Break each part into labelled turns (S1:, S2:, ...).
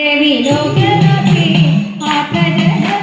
S1: Baby, look at me. I'm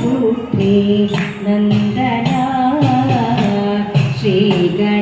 S1: पुत्रे नन्दना श्रीग